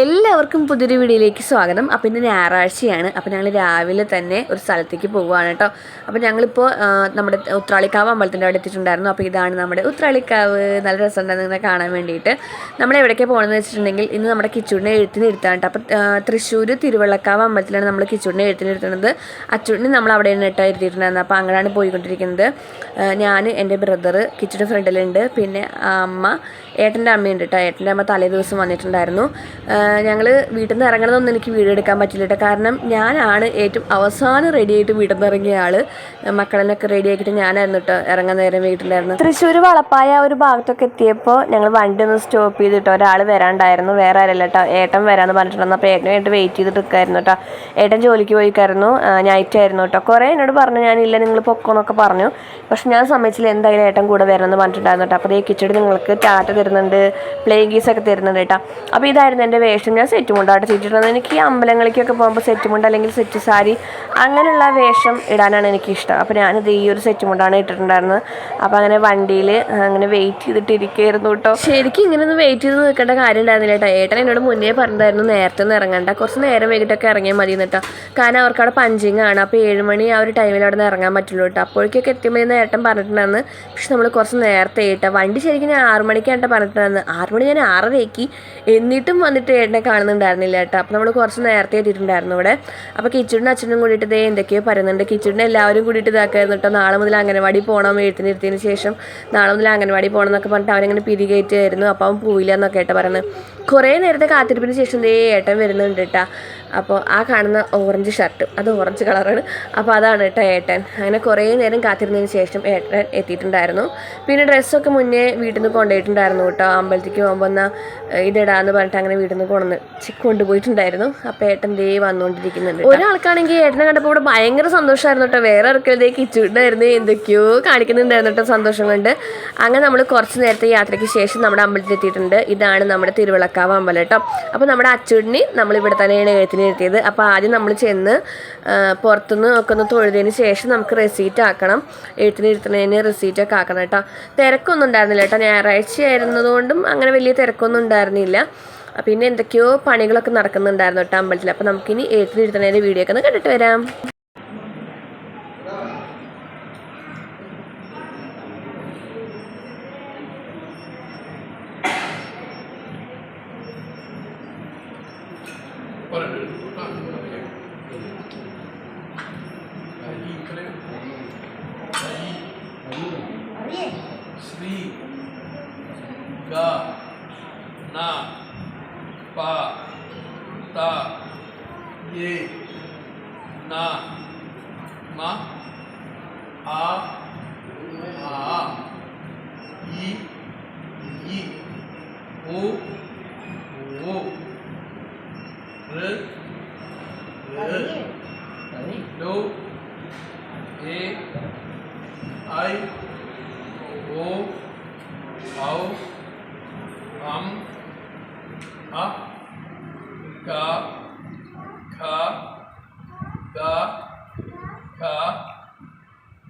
എല്ലാവർക്കും പുതിയൊരു വീഡിയോയിലേക്ക് സ്വാഗതം. അപ്പോൾ ഇന്ന് ഞായറാഴ്ചയാണ്. അപ്പോൾ ഞങ്ങൾ രാവിലെ തന്നെ ഒരു സ്ഥലത്തേക്ക് പോവുകയാണ് കേട്ടോ. അപ്പോൾ ഞങ്ങളിപ്പോൾ നമ്മുടെ ഉത്രാളിക്കാവ് അമ്പലത്തിന്റെ അവിടെ എത്തിയിട്ടുണ്ടായിരുന്നു. അപ്പോൾ ഇതാണ് നമ്മുടെ ഉത്രാളിക്കാവ്. നല്ല രസമുണ്ടായിരുന്നു നിങ്ങളെ കാണാൻ വേണ്ടിയിട്ട്. നമ്മൾ എവിടേക്കാണ് പോകണമെന്ന് വെച്ചിട്ടുണ്ടെങ്കിൽ ഇന്ന് നമ്മുടെ കിച്ചൂടിനെ എഴുത്തിന് ഇരുത്താണ് കേട്ടോ അപ്പോൾ തൃശ്ശൂർ തിരുവള്ളക്കാവ് അമ്പലത്തിലാണ് നമ്മൾ കിച്ചൂടിനെ എഴുത്തിന് ഇരുത്തുന്നത് അച്ചൂടിനെ നമ്മൾ അവിടെ നിന്ന് ഇട്ടാണ് ഇരുത്തിയിട്ടുണ്ടായിരുന്നത് അപ്പോൾ അങ്ങനെയാണ് പോയിക്കൊണ്ടിരിക്കുന്നത്. ഞാൻ എന്റെ ബ്രദർ കിച്ചൂടെ ഫ്രണ്ടിലുണ്ട്. പിന്നെ അമ്മ ഏട്ടന്റെ അമ്മയുണ്ട് കേട്ടോ. ഏട്ടന്റെ അമ്മ തലേ ദിവസം വന്നിട്ടുണ്ടായിരുന്നു. ഞങ്ങൾ വീട്ടിൽ നിന്ന് ഇറങ്ങണമെന്നൊന്നും എനിക്ക് വീഡിയോ എടുക്കാൻ പറ്റില്ല കേട്ടോ കാരണം ഞാനാണ് ഏറ്റവും അവസാനം റെഡി ആയിട്ട് വീട്ടിൽ നിന്ന് ഇറങ്ങിയ ആൾ മക്കളെന്നൊക്കെ റെഡി ആക്കിയിട്ട് ഞാനായിരുന്നു കേട്ടോ ഇറങ്ങാൻ നേരം വീട്ടിലായിരുന്നു. തൃശ്ശൂർ വളപ്പായ ഒരു ഭാഗത്തൊക്കെ എത്തിയപ്പോൾ ഞങ്ങൾ വണ്ടി ഒന്ന് സ്റ്റോപ്പ് ചെയ്തിട്ടോ ഒരാൾ വരാണ്ടായിരുന്നു. വേറെ ആരല്ല കേട്ടോ ഏട്ടൻ വരാമെന്ന് പറഞ്ഞിട്ടുണ്ടായിരുന്നു. അപ്പോൾ ഏട്ടന് വേണ്ടി വെയിറ്റ് ചെയ്തിട്ട് നിൽക്കായിരുന്നു കേട്ടോ ഏട്ടൻ ജോലിക്ക് പോയിക്കായിരുന്നു. നൈറ്റ് ആയിരുന്നു കേട്ടോ കുറേ എന്നോട് പറഞ്ഞു ഞാനില്ല നിങ്ങൾ പൊക്കോന്നൊക്കെ പറഞ്ഞു. പക്ഷെ ഞാൻ സമ്മതിച്ചില്ല എന്തായാലും ഏട്ടൻ കൂടെ വരണമെന്ന് പറഞ്ഞിട്ടുണ്ടായിരുന്നു കേട്ടോ അപ്പോൾ ഈ കിച്ചടി നിങ്ങൾക്ക് ടാറ്റ തരുന്നുണ്ട് പ്ലേ ഗീസൊക്കെ തരുന്നുണ്ട് കേട്ടോ അപ്പോൾ ഇതായിരുന്നു എന്റെ വേഷം ഞാൻ സെറ്റ് മുണ്ടായിട്ട് ചെയ്തിട്ടുണ്ട് എനിക്ക് ഈ അമ്പലങ്ങളിലേക്കൊക്കെ പോകുമ്പോൾ സെറ്റ് മുണ്ട് അല്ലെങ്കിൽ സെറ്റ് സാരി അങ്ങനെയുള്ള വേഷം ഇടാനാണ് എനിക്കിഷ്ടം അപ്പോൾ ഞാനിത് ഈ ഒരു സെറ്റ് മുണ്ടാണ് ഇട്ടിട്ടുണ്ടായിരുന്നത്. അപ്പോൾ അങ്ങനെ വണ്ടിയിൽ അങ്ങനെ വെയിറ്റ് ചെയ്തിട്ട് ഇരിക്കുകയായിരുന്നു കേട്ടോ. ശരിക്കും ഇങ്ങനെ ഒന്ന് വെയിറ്റ് ചെയ്ത് നിൽക്കേണ്ട കാര്യം ഉണ്ടായിരുന്നില്ല കേട്ടോ. ഏട്ടൻ എന്നോട് മുന്നേ പറഞ്ഞിട്ടുണ്ടായിരുന്നു നേരത്തെ ഒന്നും ഇറങ്ങണ്ട. കുറച്ച് നേരം വൈകിട്ടൊക്കെ ഇറങ്ങിയാൽ മതി കേട്ടോ. കാരണം അവർക്ക് അവിടെ പഞ്ചിങ് ആണ്. അപ്പോൾ ഏഴ് മണി ആ ഒരു ടൈമിൽ അവിടെ നിന്ന് ഇറങ്ങാൻ പറ്റുള്ളൂ കേട്ടോ. അപ്പോഴേക്കൊക്കെ എത്തിയപ്പോൾ ഏട്ടൻ പറഞ്ഞിട്ടുണ്ടായിരുന്നു. പക്ഷെ നമ്മൾ കുറച്ച് നേരത്തെ കേട്ടോ. വണ്ടി ശരിക്കും ഞാൻ ആറ് മണിക്കാണ് പറഞ്ഞിട്ടുണ്ടായിരുന്നു ആറ് മണി ഞാൻ ആറരയ്ക്ക്. എന്നിട്ടും വന്നിട്ട് ഏട്ടനെ കാണുന്നുണ്ടായിരുന്നില്ല കേട്ടോ. അപ്പോൾ നമ്മൾ കുറച്ച് നേരത്തെ എത്തിയിട്ടുണ്ടായിരുന്നു ഇവിടെ. അപ്പോൾ കിച്ചണിനും അച്ഛനും കൂടിയിട്ട് ഇതേ എന്തൊക്കെയോ പറയുന്നുണ്ട്. കിച്ചണിന് എല്ലാവരും കൂടിയിട്ട് ഇതാക്കായിരുന്നു കേട്ടോ. നാളെ മുതൽ അംഗനവാടി പോകണം എഴുത്തിനിരുത്തിയതിന് ശേഷം. നാളെ മുതൽ അംഗനവാടി പോകണം എന്നൊക്കെ പറഞ്ഞിട്ട് അവരങ്ങനെ പിരികയറ്റായിരുന്നു അപ്പോൾ അവൻ പോയില്ല എന്നൊക്കെ ഏട്ടാ പറയുന്നത്. കുറേ നേരത്തെ കാത്തിരിപ്പിന് ശേഷം ഇതേ ഏട്ടൻ വരുന്നുണ്ട് കേട്ടോ. അപ്പോൾ ആ കാണുന്ന ഓറഞ്ച് ഷർട്ട് അത് ഓറഞ്ച് കളറാണ് അപ്പോൾ അതാണ് കേട്ടോ ഏട്ടൻ. അങ്ങനെ കുറേ നേരം കാത്തിരുന്നതിന് ശേഷം ഏട്ടൻ എത്തിയിട്ടുണ്ടായിരുന്നു. പിന്നെ ഡ്രസ്സൊക്കെ മുന്നേ വീട്ടിൽ നിന്ന് കൊണ്ടുപോയിട്ടുണ്ടായിരുന്നു കേട്ടോ അമ്പലത്തേക്ക് പോകുമ്പോൾ എന്നാൽ ഇതിടാന്ന് പറഞ്ഞിട്ട് അങ്ങനെ വീട്ടിൽ നിന്ന് കൊണ്ടുവന്ന് കൊണ്ടുപോയിട്ടുണ്ടായിരുന്നു. അപ്പോൾ ഏട്ടൻ ദേ വന്നുകൊണ്ടിരിക്കുന്നുണ്ട് ഒരാൾക്കാണെങ്കിൽ ഏട്ടനെ കണ്ടപ്പോൾ ഇവിടെ ഭയങ്കര സന്തോഷമായിരുന്നു കേട്ടോ വേറെ ആർക്കതേ കിച്ചുണ്ടായിരുന്നു എന്തൊക്കെയോ കാണിക്കുന്നുണ്ടായിരുന്നു കേട്ടോ സന്തോഷം കൊണ്ട്. അങ്ങനെ നമ്മൾ കുറച്ച് നേരത്തെ യാത്രയ്ക്ക് ശേഷം നമ്മുടെ അമ്പലത്തിൽ എത്തിയിട്ടുണ്ട് ഇതാണ് നമ്മുടെ തിരുവിളക്കാവ് അമ്പലം കേട്ടോ അപ്പോൾ നമ്മുടെ അച്ചുടിനെ നമ്മൾ ഇവിടെ തന്നെയാണ് എഴുത്തിന് എഴുത്തിയത് അപ്പോൾ ആദ്യം നമ്മൾ ചെന്ന് പുറത്തുനിന്ന് ഒക്കെ ഒന്ന് തൊഴുതിന് ശേഷം നമുക്ക് റെസീറ്റ് ആക്കണം. എഴുത്തിന് ഇരുത്തുന്നതിന് റെസീറ്റ് ഒക്കെ ആക്കണം കേട്ടോ. തിരക്കൊന്നും ഉണ്ടായിരുന്നില്ല കേട്ടോ. ഞായറാഴ്ച ആയിരുന്നതുകൊണ്ടും അങ്ങനെ വലിയ തിരക്കൊന്നും ഉണ്ടായിരുന്നില്ല. പിന്നെ എന്തൊക്കെയോ പണികളൊക്കെ നടക്കുന്നുണ്ടായിരുന്നു കേട്ടോ അമ്പലത്തിൽ അപ്പോൾ നമുക്കിനി എഴുത്തിന് ഇരുത്തുന്നതിന്റെ വീഡിയോ ഒക്കെ ഒന്ന് കണ്ടിട്ട് വരാം. Ora, meu irmão, tá? Aí, creio. Aí. Aí. Aí. Sri. Ga. Na. Pa. Ta. E, Na. Ma. A. A. I. I. O. আও আম আ কা খা গা খা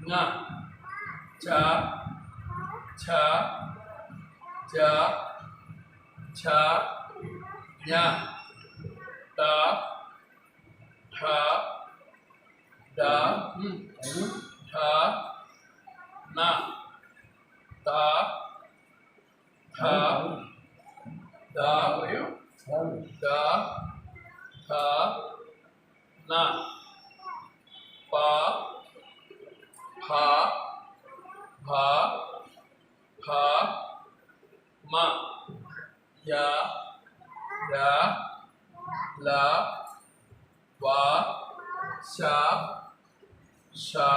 না চা ছা যা ছা ঞা তা ঠা দা ঠা না তা धा धा भयो धा धा ना पा फा भा फा मा या रा ला वा शा शा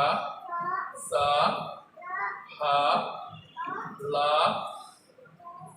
सा हा ला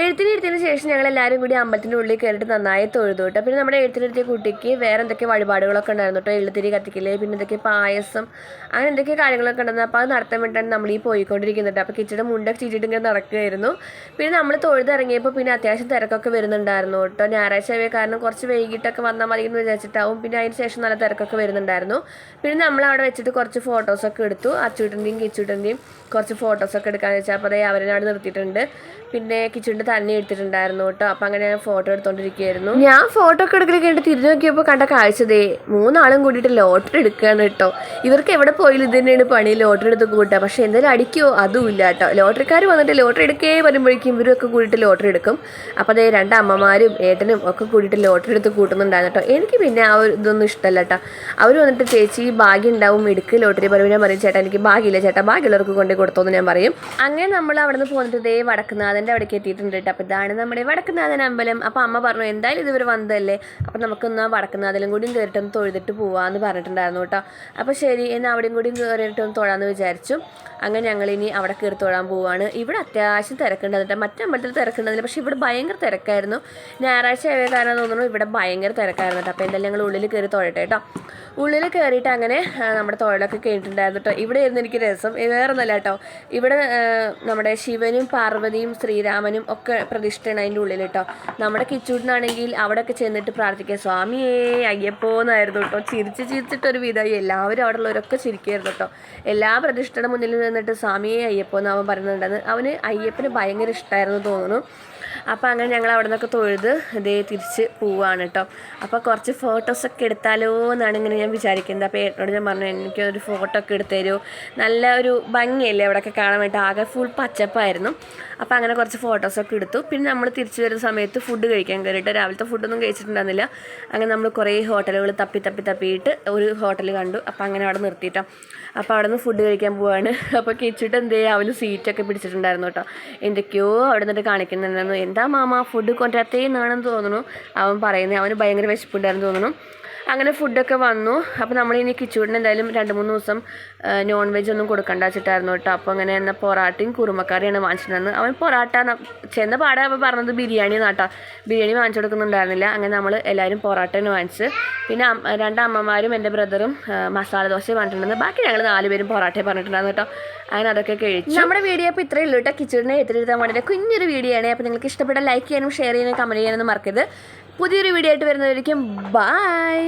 എഴുത്തിനിരുത്തിയതിന് ശേഷം ഞങ്ങൾ എല്ലാവരും കൂടി അമ്പലത്തിന്റെ ഉള്ളിൽ കയറിയിട്ട് നന്നായി തൊഴുതു കേട്ടോ. പിന്നെ നമ്മുടെ എഴുത്തിനിരുത്തിയ കുട്ടിക്ക് വേറെ എന്തൊക്കെ വഴിപാടുകളൊക്കെ ഉണ്ടായിരുന്നു കേട്ടോ. എഴുത്തിരി കത്തിക്കൽ പിന്നെ എന്തൊക്കെ പായസം അങ്ങനെ എന്തൊക്കെ കാര്യങ്ങളൊക്കെ ഉണ്ടായിരുന്നു. അപ്പോൾ അത് നടത്താൻ വേണ്ടിയിട്ടാണ് നമ്മൾ ഈ പോയിക്കൊണ്ടിരിക്കുന്നുണ്ട് അപ്പോൾ കിച്ചയുടെ മുണ്ടൊക്കെ ചീറ്റിട്ട് ഇങ്ങനെ നടക്കുകയായിരുന്നു. പിന്നെ നമ്മൾ തൊഴുതിറങ്ങിയപ്പോൾ പിന്നെ അത്യാവശ്യം തിരക്കൊക്കെ വരുന്നുണ്ടായിരുന്നു കേട്ടോ. ഞായറാഴ്ച ആയ കാരണം കുറച്ച് വൈകിട്ടൊക്കെ വന്നാൽ മതി എന്ന് വിചാരിച്ചിട്ടാവും. പിന്നെ അതിന് ശേഷം നല്ല തിരക്കൊക്കെ വരുന്നുണ്ടായിരുന്നു. പിന്നെ നമ്മൾ അവിടെ വെച്ചിട്ട് കുറച്ച് ഫോട്ടോസൊക്കെ എടുത്തു. അച്ചൂട്ടന്റെയും കിച്ചൂട്ടന്റെയും കുറച്ച് ഫോട്ടോസൊക്കെ എടുക്കാന്ന് വെച്ചാൽ അപ്പോൾ അവരെ അവിടെ നിർത്തിയിട്ടുണ്ട്. പിന്നെ കിച്ചൂട്ടിന്റെ തന്നെ എടുത്തിട്ടുണ്ടായിരുന്നു കേട്ടോ. അപ്പം അങ്ങനെ ഞാൻ ഫോട്ടോ എടുത്തോണ്ടിരിക്കുകയായിരുന്നു ഞാൻ ഫോട്ടോ ഒക്കെ എടുക്കൽ കഴിഞ്ഞിട്ട് തിരിഞ്ഞു നോക്കിയപ്പോൾ കണ്ട കാഴ്ചതേ മൂന്നാളും കൂടിയിട്ട് ലോട്ടറി എടുക്കുകയാണ് കേട്ടോ. ഇവർക്ക് എവിടെ പോയാലും ഇത് തന്നെയാണ് പണി ലോട്ടറി എടുത്ത് കൂട്ടുക പക്ഷേ എന്തെങ്കിലും അടിക്കോ? അതും ഇല്ല കേട്ടോ. ലോട്ടറിക്കാർ വന്നിട്ട് ലോട്ടറി എടുക്കേ വരുമ്പോഴേക്കും ഇവരൊക്കെ കൂടിയിട്ട് ലോട്ടറി എടുക്കും. അപ്പോൾ അതേ രണ്ട് അമ്മമാരും ഏട്ടനും ഒക്കെ കൂടിയിട്ട് ലോട്ടറി എടുത്ത് കൂട്ടുന്നുണ്ടായിരുന്നു കേട്ടോ. എനിക്ക് പിന്നെ ആ ഒരു ഇതൊന്നും ഇഷ്ടമല്ല കേട്ടോ. അവർ വന്നിട്ട് ചേച്ചി ഭാഗ്യം ഉണ്ടാവും എടുക്ക് ലോട്ടറി പറയുമ്പോൾ ഞാൻ പറയും ചേട്ടാ എനിക്ക് ഭാഗ്യമില്ല ചേട്ടാ. ഭാഗ്യമുള്ളവർക്ക് കൊണ്ടുപോയി കൊടുത്തോന്ന് ഞാൻ പറയും. അങ്ങനെ നമ്മൾ അവിടെ നിന്ന് പോന്നിട്ട് ദേ വടക്കുന്നാഥന്റെ അവിടേക്ക് എത്തിയിട്ടുണ്ട്. കേട്ടോ അപ്പോൾ ഇതാണ് നമ്മുടെ വടക്കുന്നാഥൻ അമ്പലം. അപ്പോൾ അമ്മ പറഞ്ഞു എന്തായാലും ഇതുവരെ വന്നതല്ലേ? അപ്പോൾ നമുക്കൊന്ന് ആ വടക്കുന്നാഥലും കൂടിയും കയറിയിട്ടൊന്ന് തൊഴുതിട്ട് പോവാമെന്ന് പറഞ്ഞിട്ടുണ്ടായിരുന്നു കേട്ടോ അപ്പോൾ ശരി എന്നാൽ അവിടെയും കൂടിയും കയറിയിട്ടൊന്ന് തൊഴാമെന്ന് വിചാരിച്ചു. അങ്ങനെ ഞങ്ങൾ ഇനി അവിടെ കയറി തൊഴാൻ പോവുകയാണ് ഇവിടെ അത്യാവശ്യം തിരക്കുണ്ടായിരുന്നു കേട്ടോ മറ്റേ അമ്പലത്തിൽ തിരക്കുണ്ടായില്ല പക്ഷേ ഇവിടെ ഭയങ്കര തിരക്കായിരുന്നു. ഞായറാഴ്ച ആയ കാരണം തോന്നുന്നു ഇവിടെ ഭയങ്കര തിരക്കായിരുന്നു കേട്ടോ അപ്പോൾ എന്തായാലും ഞങ്ങൾ ഉള്ളിൽ കയറി തൊഴട്ടെ കേട്ടോ ഉള്ളിൽ കയറിയിട്ട് അങ്ങനെ നമ്മുടെ തൊഴിലൊക്കെ കഴിഞ്ഞിട്ടുണ്ടായിരുന്നു കേട്ടോ ഇവിടെ ഇരുന്ന് എനിക്ക് രസം. ഇത് വേറെ ഒന്നല്ല കേട്ടോ ഇവിടെ നമ്മുടെ ശിവനും പാർവതിയും ശ്രീരാമനും ഒക്കെ പ്രതിഷ്ഠയാണ് അതിന്റെ ഉള്ളിൽ കേട്ടോ. നമ്മുടെ കിച്ചൂടിനാണെങ്കിൽ അവിടെയൊക്കെ ചെന്നിട്ട് പ്രാർത്ഥിക്കുക സ്വാമിയേ അയ്യപ്പോ എന്നായിരുന്നു കേട്ടോ. ചിരിച്ച് ചിരിച്ചിട്ടൊരു വിധമായി എല്ലാവരും അവിടെ ഉള്ളവരൊക്കെ ചിരിക്കായിരുന്നു കേട്ടോ. എല്ലാ പ്രതിഷ്ഠയുടെ മുന്നിൽ നിന്നിട്ട് സ്വാമിയെ അയ്യപ്പോ എന്ന് അവൻ പറയുന്നുണ്ടെന്ന് അവന് അയ്യപ്പന് ഭയങ്കര ഇഷ്ടമായിരുന്നു തോന്നുന്നു. അപ്പോൾ അങ്ങനെ ഞങ്ങൾ അവിടെ നിന്നൊക്കെ തൊഴുത് ഇതേ തിരിച്ച് പോവുകയാണ് കേട്ടോ അപ്പോൾ കുറച്ച് ഫോട്ടോസൊക്കെ എടുത്താലോ എന്നാണ് ഇങ്ങനെ ഞാൻ വിചാരിക്കുന്നത്. അപ്പോൾ ഏട്ടനോട് ഞാൻ പറഞ്ഞു എനിക്കൊരു ഫോട്ടോ ഒക്കെ എടുത്തു തരുമോ നല്ല ഒരു ഭംഗിയല്ലേ അവിടെയൊക്കെ കാണാൻ വേണ്ടി. ആകെ ഫുൾ പച്ചപ്പായിരുന്നു. അപ്പോൾ അങ്ങനെ കുറച്ച് ഫോട്ടോസൊക്കെ എടുത്തു. പിന്നെ നമ്മൾ തിരിച്ചു വരുന്ന സമയത്ത് ഫുഡ് കഴിക്കാൻ കയറിയിട്ട് രാവിലത്തെ ഫുഡൊന്നും കഴിച്ചിട്ടുണ്ടായിരുന്നില്ല. അങ്ങനെ നമ്മൾ കുറേ ഹോട്ടലുകൾ തപ്പി തപ്പി തപ്പിയിട്ട് ഒരു ഹോട്ടൽ കണ്ടു. അപ്പോൾ അങ്ങനെ അവിടെ നിർത്തിയിട്ടോ. അപ്പോൾ അവിടെ നിന്ന് ഫുഡ് കഴിക്കാൻ പോവാണ്. അപ്പോൾ കിച്ചിട്ട് എന്തേ അവന് സീറ്റൊക്കെ പിടിച്ചിട്ടുണ്ടായിരുന്നു കേട്ടോ എന്തൊക്കെയോ അവിടെ നിന്നിട്ട് കാണിക്കുന്നുണ്ടായിരുന്നു. എന്താ മാമ? ഫുഡ് കൊണ്ടുവരത്തേ എന്നാണെന്ന് തോന്നുന്നു. അവൻ പറയുന്നത് അവന് ഭയങ്കര വിശപ്പുണ്ടായിരുന്നു തോന്നുന്നു. അങ്ങനെ ഫുഡൊക്കെ വന്നു. അപ്പോൾ നമ്മൾ ഇനി കിച്ചൂടിന് എന്തായാലും രണ്ട് മൂന്ന് ദിവസം നോൺ വെജ് ഒന്നും കൊടുക്കണ്ട വെച്ചിട്ടായിരുന്നു കേട്ടോ. അപ്പോൾ അങ്ങനെ എന്നാൽ പൊറാട്ടയും കുറുമക്കറിയാണ് വാങ്ങിച്ചിട്ടുണ്ടായിരുന്നത്. അവൻ പൊറാട്ട ചെന്ന പാടെ അപ്പോൾ പറഞ്ഞത് ബിരിയാണി നാട്ടാ ബിരിയാണി വാങ്ങിച്ചു കൊടുക്കുന്നുണ്ടായിരുന്നില്ല. അങ്ങനെ നമ്മൾ എല്ലാവരും പൊറാട്ടയാണ് വാങ്ങിച്ച്. പിന്നെ രണ്ട് അമ്മമാരും എന്റെ ബ്രദറും മസാല ദോശ പറഞ്ഞിട്ടുണ്ടെന്ന് ബാക്കി ഞങ്ങൾ നാലുപേരും പൊറാട്ടയെ പറഞ്ഞിട്ടുണ്ടായിരുന്നു കേട്ടോ. അങ്ങനെ അതൊക്കെ കഴിച്ചു. നമ്മുടെ വീഡിയോ അപ്പോൾ ഇത്രയേ ഉള്ളൂ കേട്ടോ. കിച്ചൂടിനെ എത്തിയെടുത്താൻ വേണ്ടിയിട്ട് കുഞ്ഞൊരു വീഡിയോ ആണ്. അപ്പോൾ നിങ്ങൾക്ക് ഇഷ്ടപ്പെട്ട ലൈക്ക് ചെയ്യാനും ഷെയർ ചെയ്യാനും കമന്റ് ചെയ്യാനൊന്നും മറക്കരുത്. പുതിയൊരു വീഡിയോ ആയിട്ട് വരുന്നതായിരിക്കും ബൈ